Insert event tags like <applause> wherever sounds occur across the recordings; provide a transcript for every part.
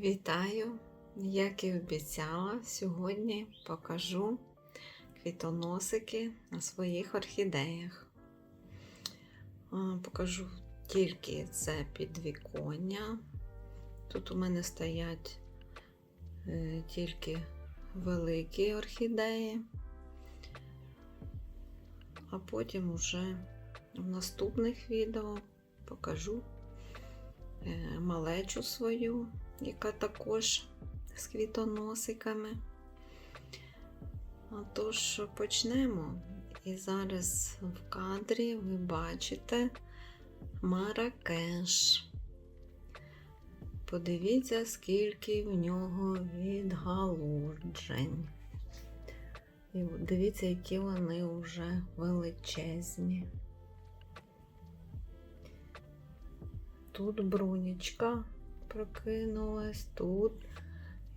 Вітаю! Як і обіцяла, сьогодні покажу квітоносики на своїх орхідеях. Покажу тільки це підвіконня. Тут у мене стоять е, тільки великі орхідеї, а потім уже в наступних відео покажу е, малечу свою, яка також з квітоносиками. Отож, почнемо. І зараз в кадрі ви бачите Маракеш. Подивіться, скільки в нього відгалуджень. І дивіться, які вони вже величезні. Тут брунічка прокинулась, тут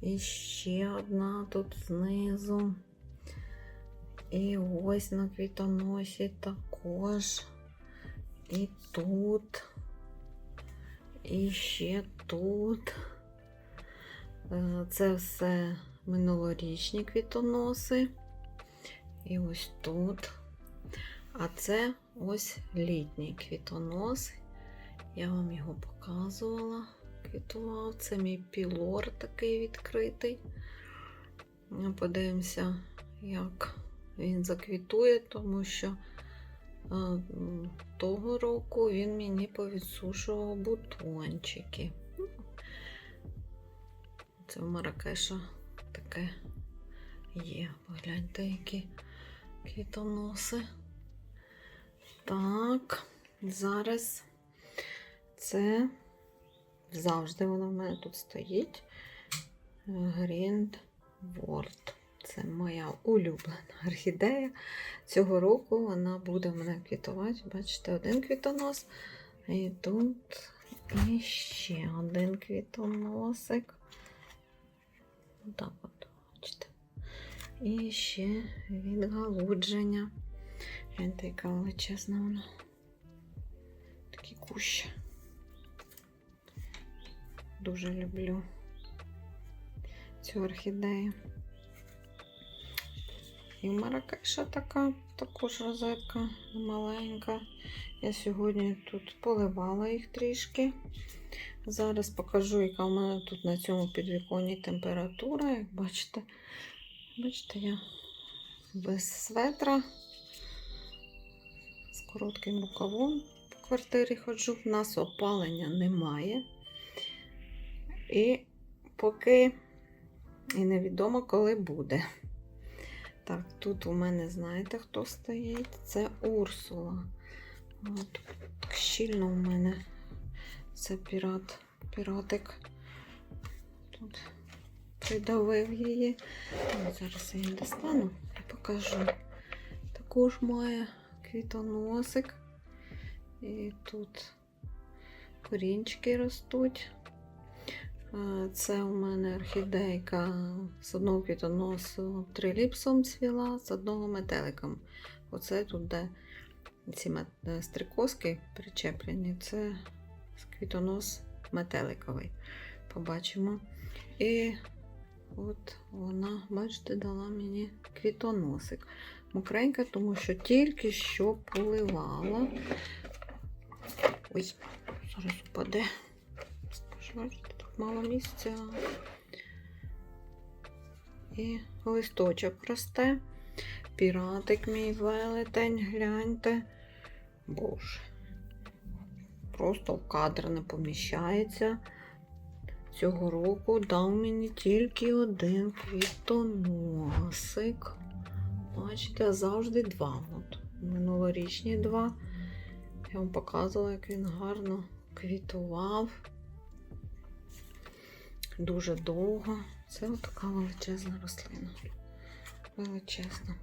і ще одна тут знизу. І ось на квітоносі також. І тут, і ще тут. Е, Це все минулорічні квітоноси. І ось тут. А це ось літній квітонос. Я вам його показувала. Квітував. Це мій пілор такий відкритий. Подивимося, як він заквітує, тому що е, того року він мені повідсушував бутончики. Ну, Це в Маракеша таке є. Погляньте, які квітоноси. Так, зараз це завжди воно в мене тут стоїть. Гріндворд. Це моя улюблена <laughs> орхідея. Цього року вона буде в мене квітувати. Бачите, один квітонос. І тут ще один квітоносик. Так от, бачите. І ще відгалудження. Гляньте, яка величезна вона. Такі кущі. Дуже люблю цю орхідею. І в Маракеша така також розетка маленька. Я сьогодні тут поливала їх трішки. Зараз покажу, яка в мене тут на цьому підвіконні температура. Як бачите, бачите, я без светра, з коротким рукавом по квартирі ходжу. В нас опалення немає. І поки і невідомо, коли буде. Так, тут у мене, знаєте, хто стоїть? Це Урсула. От, так щільно у мене це пірат, піратик. Тут придавив її. От Зараз я її достану і покажу. Також має квітоносик. І тут корінчики ростуть. Е, Це у мене орхідейка з одного квітоносу триліпсом цвіла, з одного метеликом. Оце тут, де ці е, стрикозки причеплені, це квітонос метеликовий. Побачимо. І от вона, бачите, дала мені квітоносик. Мокренька, тому що тільки що поливала. Ой, зараз упаде. Бачите, мало місця. І листочок росте. Піратик мій велетень, гляньте. Боже. Просто в кадр не поміщається. Цього року дав мені тільки один квітоносик. Бачите, завжди два. От минулорічні два. Я вам показувала, як він гарно квітував дуже довго. Це така величезна рослина. Величезна.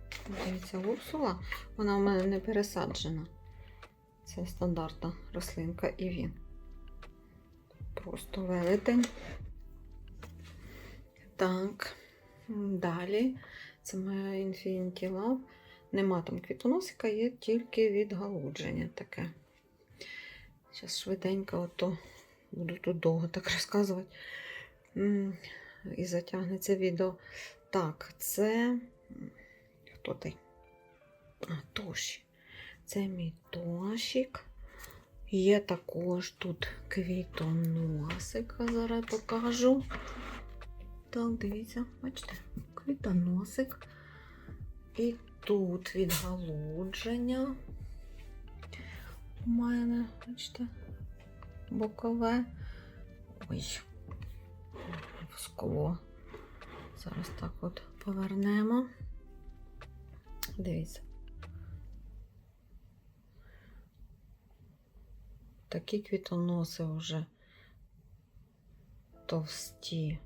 Дивіться, урсула, вона в мене не пересаджена. Це стандартна рослинка і він. Просто велетень. Так, далі. Це моя Infinity Love. Нема там квітоносика, є тільки відгалудження таке. Зараз швиденько ото буду тут довго так розказувати. І затягнеться відео. Так, це. Хто ти? А, Тоші. Це мій Тошик. Є також тут квітоносик. Зараз покажу. Так, дивіться, бачите, квітоносик. І тут відгалудження. У мене, бачите, бокове. Ой, скло. Зараз так от повернемо. Дивіться. Такі квітоноси вже товсті.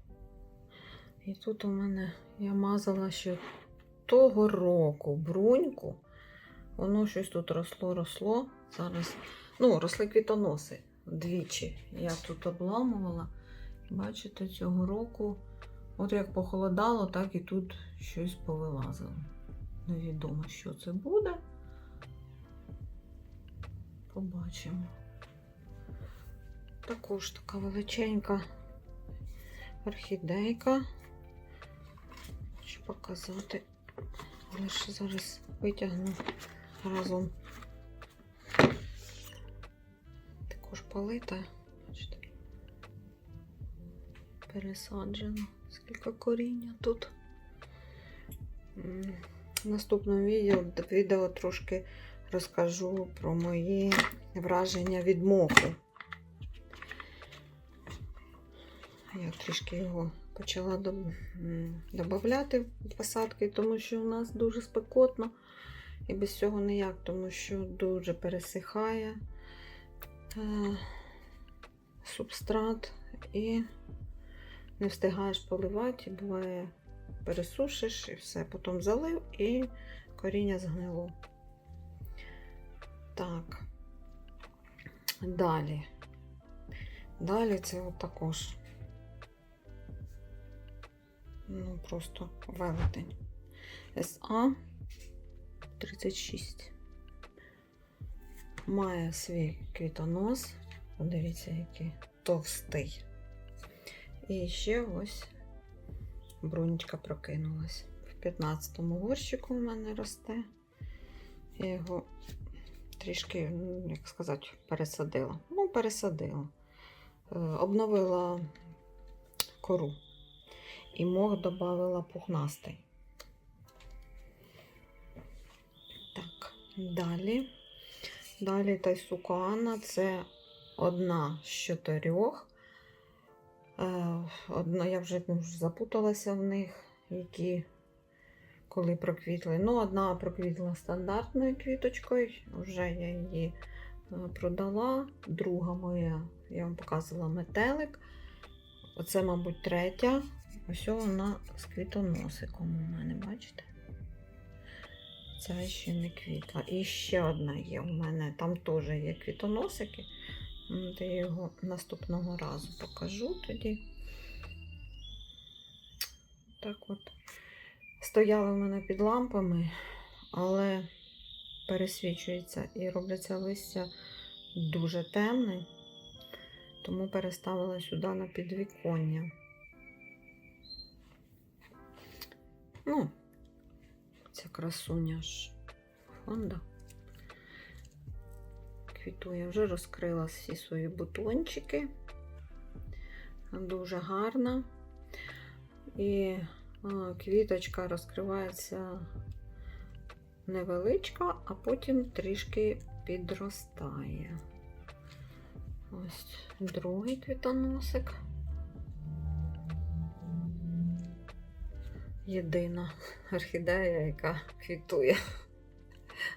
І тут у мене я мазала ще того року бруньку. Воно щось тут росло, росло. Зараз, ну, росли квітоноси двічі. Я тут обламувала. Бачите, цього року, от як похолодало, так і тут щось повилазило. Невідомо, що це буде. Побачимо. Також така величенька орхідейка. Хочу показати. Ж зараз витягну разом. Також полита. Пересаджено. Скільки коріння тут. В наступному відео, відео трошки розкажу про мої враження від моху. Я трішки його почала додати в посадки, тому що у нас дуже спекотно. І без цього ніяк, тому що дуже пересихає е, субстрат і не встигаєш поливати, буває, пересушиш і все. Потім залив і коріння згнило. Так. Далі. Далі це от також. Ну, просто велетень. СА 36. Має свій квітонос. Подивіться, який товстий. І ще ось брунечка прокинулась. В 15-му горщику у мене росте. Я його трішки, як сказати, пересадила. Ну, пересадила. Е, Обновила кору. І мох додавила пухнастий. Так, далі. Далі тайсукана це одна з чотирьох. Е, Одна, я вже ну, запуталася в них, які коли проквітли. Ну, одна проквітла стандартною квіточкою, вже я її е, продала. Друга моя, я вам показувала метелик. Оце, мабуть, третя. Ось вона з квітоносиком у мене, бачите? Це ще не квітла. І ще одна є у мене. Там теж є квітоносики. М, Я його наступного разу покажу тоді. Так от. Стояли в мене під лампами, але пересвічується і робляться листя дуже темне, тому переставила сюди на підвіконня. Ну, ця красуня ж фонда. Квітує, вже розкрила всі свої бутончики. Дуже гарна. І квіточка розкривається невеличка, а потім трішки підростає. Ось другий квітоносик. Єдина орхідея, яка квітує.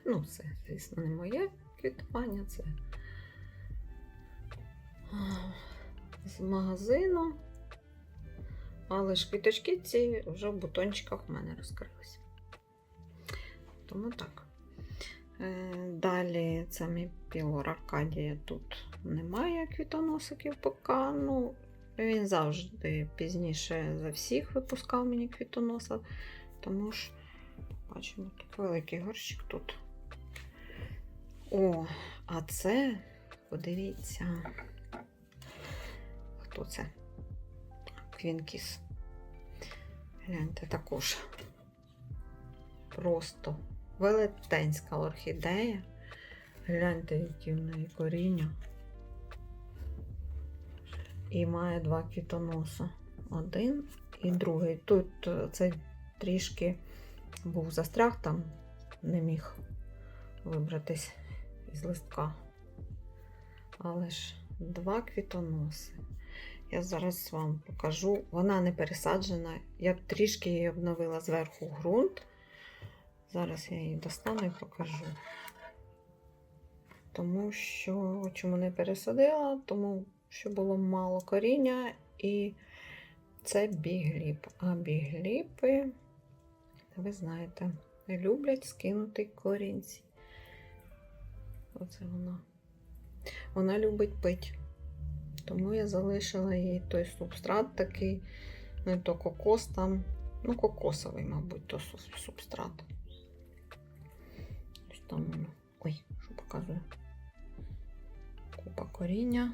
Ну, це, звісно, не моє квітування, це з магазину. Але ж квіточки ці вже в бутончиках у мене розкрилися. Тому так. Е, Далі це мій пілор Аркадія. Тут немає квітоносиків поки. Ну, він завжди пізніше за всіх випускав мені квітоноса. Тому ж, бачимо, тут великий горщик тут. О, а це, подивіться, хто це? Квінкіс. Гляньте, також просто велетенська орхідея. Гляньте, які в неї коріння. І має два квітоноса. Один і другий. Тут е, цей трішки був застряг там, не міг вибратись із листка. Але ж два квітоноси. Я зараз вам покажу. Вона не пересаджена. Я трішки її обновила зверху ґрунт. Зараз я її достану і покажу. Тому що чому не пересадила? Тому що було мало коріння і це бігліп. А бігліпи, ви знаєте, люблять скинути корінці. Оце вона. Вона любить пить. Тому я залишила їй той субстрат такий, не то кокос там, ну, кокосовий, мабуть, то субстрат. Ось там воно. Ой, що показує? Купа коріння,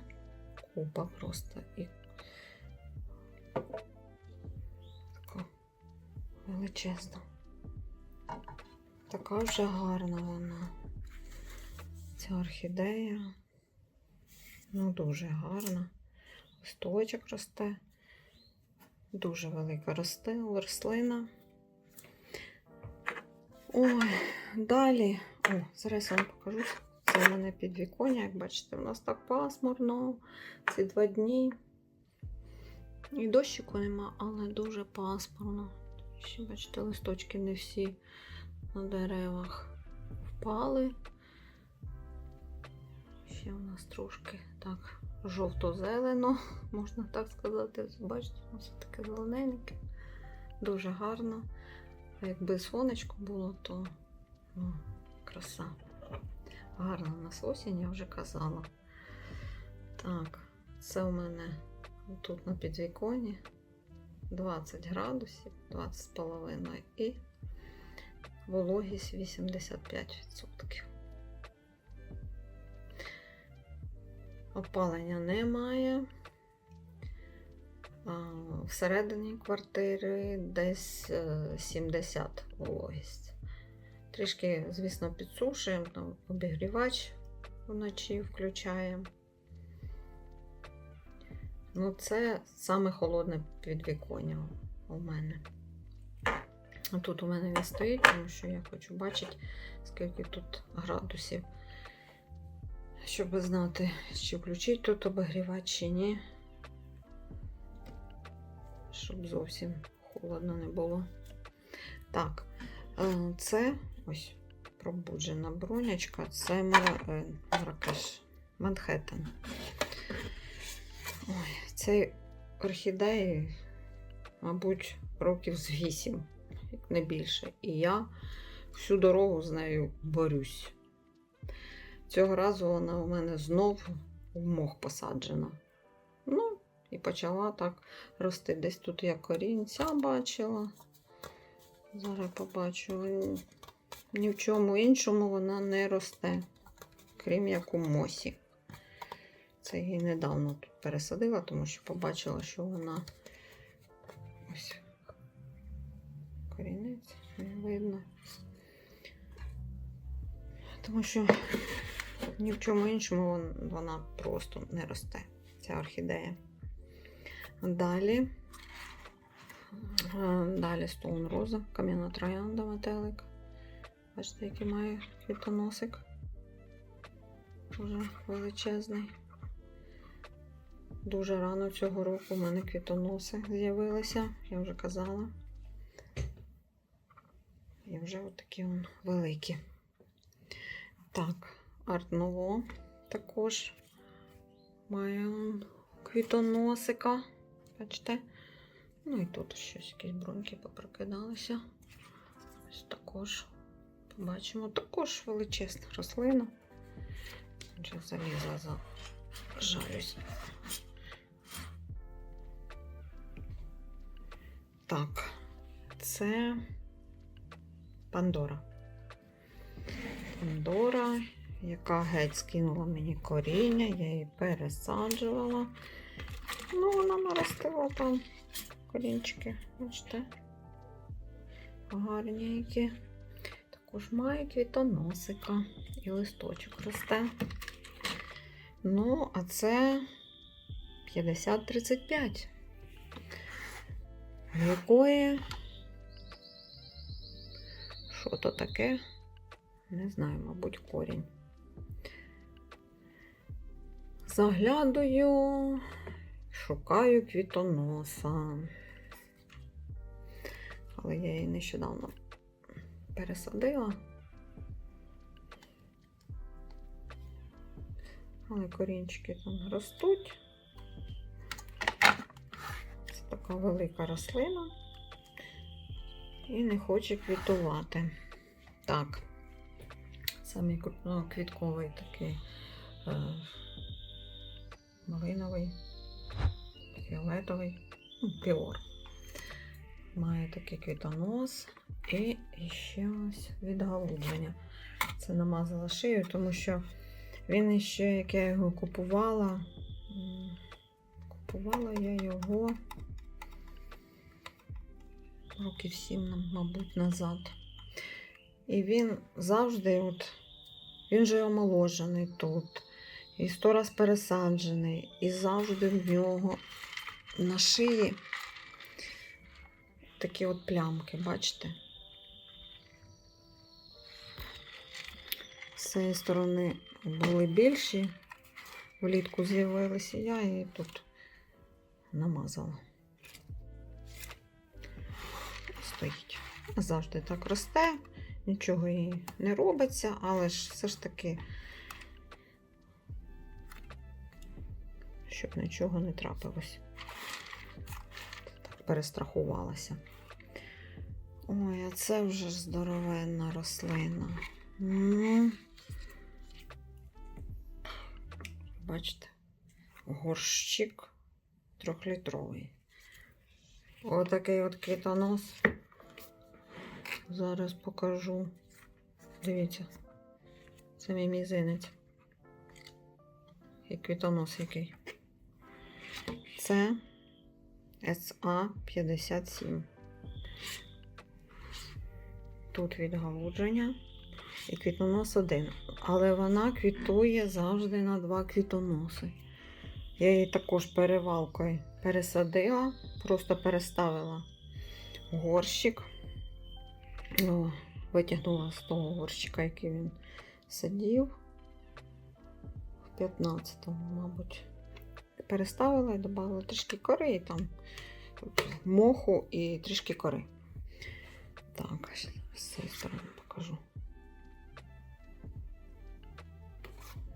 купа просто і така величезна. Така вже гарна вона. Ця орхідея. Ну, дуже гарна. Листочок росте. Дуже велика рослина. Ой, далі. О, зараз я вам покажу. Це в мене підвіконня, як бачите, у нас так пасмурно. Ці два дні. І дощику нема, але дуже пасмурно. Ще, бачите, листочки не всі на деревах впали. Ще у нас трошки так жовто-зелено, <laughs> можна так сказати. Бачите, нас таке зелененьке, дуже гарно. А якби сонечко було, то ну, краса. Гарна у нас осінь, я вже казала. Так, це у мене тут на підвіконі 20 градусів, 20 з і вологість 85%. Опалення немає. Всередині квартири десь е, 70 вологість. Трішки, звісно, підсушуємо, там обігрівач вночі включаємо. Ну, це саме холодне підвіконня у мене. Тут у мене він стоїть, тому що я хочу бачити, скільки тут градусів щоб знати, чи включити тут обігрівач, чи ні. Щоб зовсім холодно не було. Так, е, це ось пробуджена бронячка, це Мара- Маракеш, Манхеттен. Ой, цей орхідеї, мабуть, років з 8, як не більше. І я всю дорогу з нею борюсь. Цього разу вона у мене знову в мох посаджена. Ну, і почала так рости. Десь тут я корінця бачила. Зараз побачу. Ні в чому іншому вона не росте, крім як у мосі. Це її недавно тут пересадила, тому що побачила, що вона ось корінець, не видно. Тому що ні в чому іншому вона просто не росте, ця орхідея. Далі. е, Далі Стоун Роза, кам'яна троянда метелик. Бачите, який має квітоносик. Дуже величезний. Дуже рано цього року у мене квітоноси з'явилися, я вже казала. І вже отакі он великі. Так, Арт Ново також має квітоносика. Бачите? Ну і тут щось якісь бруньки попрокидалися. Ось також побачимо. Також величезна рослина. Вже залізла за жалюсь. Так, це Пандора. Пандора, яка геть скинула мені коріння, я її пересаджувала. Ну, вона наростила там корінчики. Бачите? Гарні які. Також має квітоносика і листочок росте. Ну, а це 50-35. Якої? Що то таке? Не знаю, мабуть, корінь. Заглядаю, шукаю квітоноса. Але я її нещодавно пересадила. Але корінчики там ростуть. Це така велика рослина і не хоче квітувати. Так, самий ну, квітковий такий е, малиновий, фіолетовий, ну, піор. Має такий квітонос і ще ось відгалудження. Це намазала шию, тому що він ще, як я його купувала, купувала я його років сім, мабуть, назад. І він завжди, от, він же омоложений тут, і сто раз пересаджений, і завжди в нього на шиї такі от плямки, бачите? З цієї сторони були більші, влітку з'явилися я і тут намазала. Стоїть. Завжди так росте, нічого їй не робиться, але ж все ж таки, щоб нічого не трапилось. Перестрахувалася. Ой, а це вже ж здоровенна рослина. Ну, бачите, горщик трьохлітровий. Отакий от квітонос. Зараз покажу. Дивіться, це мій мізинець. І квітонос який. Це СА-57. Тут відгалудження і квітонос один. Але вона квітує завжди на два квітоноси. Я її також перевалкою пересадила, просто переставила горщик. О, витягнула з того горщика, який він сидів. В 15-му, мабуть. Переставила і додала трішки кори і там моху і трішки кори. Так, з цієї сторони покажу.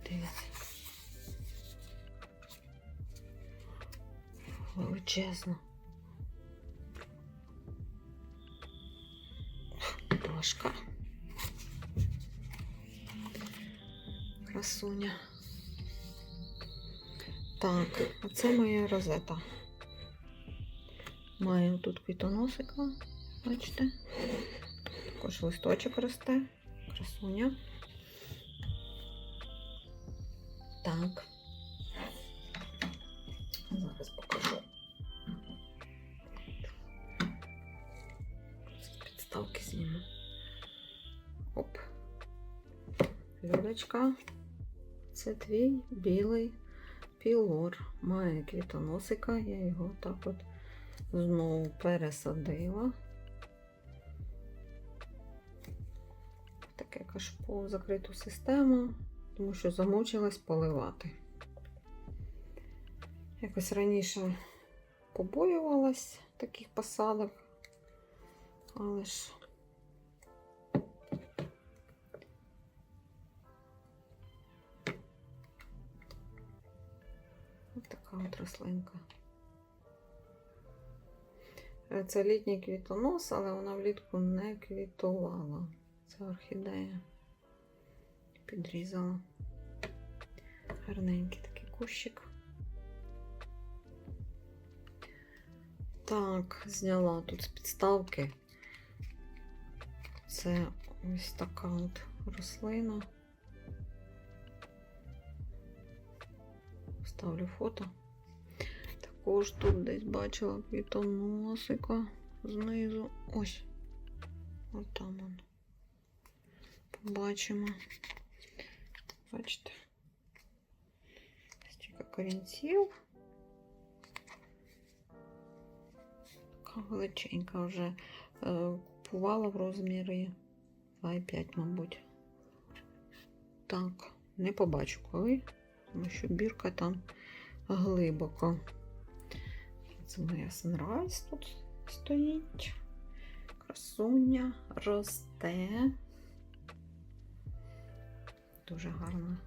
Дивіться. Величезно. Важка. Красуня. Так, оце моя розета. Маємо тут квітоносика, бачите? Також листочок росте. Красуня. Так. Зараз покажу. Підставки зніму. Оп. Людочка. Це твій білий пілор. Має квітоносика. Я його так от знову пересадила. Таке кашпо в закриту систему, тому що замучилась поливати. Якось раніше побоювалась таких посадок, але ж от рослинка. Е, Це літній квітонос, але вона влітку не квітувала. Це орхідея. Підрізала. Гарненький такий кущик. Так, зняла тут з підставки. Це ось така от рослина. Ставлю фото. Так, також тут десь бачила квітоносика знизу. Ось. От там он. Побачимо. Бачите. Стільки корінців. Така величенька вже е, купувала в розмірі 2,5, мабуть. Так, не побачу коли, тому що бірка там глибоко. Це моя Sunrise тут стоїть. Красуня росте. Дуже гарна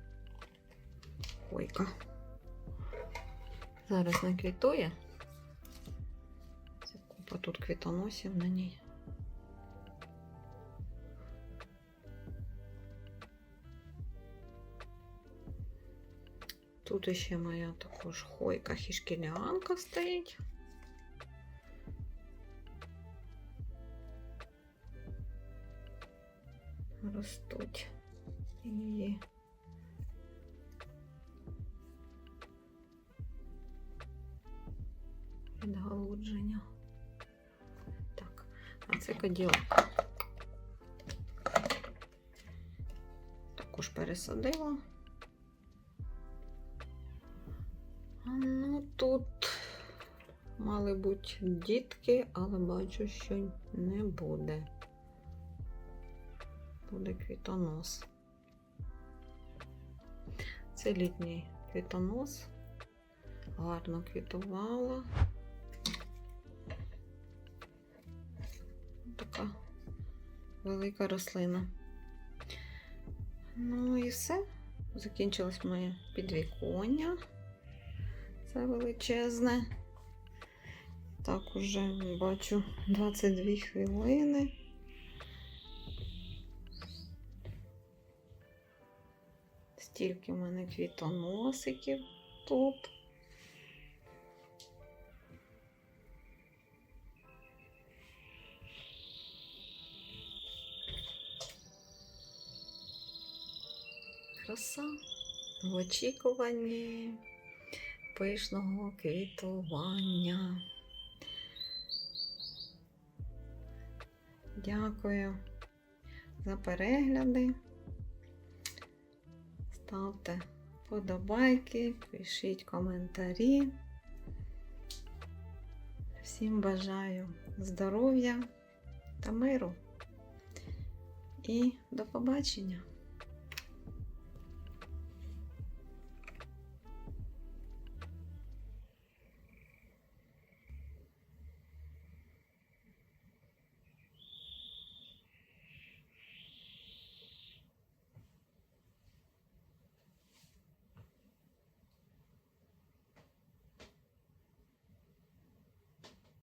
койка. Зараз не квітує. Це купа тут квітоносів на ній. Тут ще моя також хойка хішкілянка стоїть. Ростуть її. Відгалудження. Так, а це каділак. Також пересадила. Тут мали бути дітки, але бачу, що не буде. Буде квітонос. Це літній квітонос. Гарно квітувала. Така велика рослина. Ну і все. Закінчилось моє підвіконня. Це величезне. Так, уже бачу 22 хвилини. Стільки в мене квітоносиків тут. Краса в очікуванні пишного квітування. Дякую за перегляди. Ставте вподобайки, пишіть коментарі. Всім бажаю здоров'я та миру. І до побачення!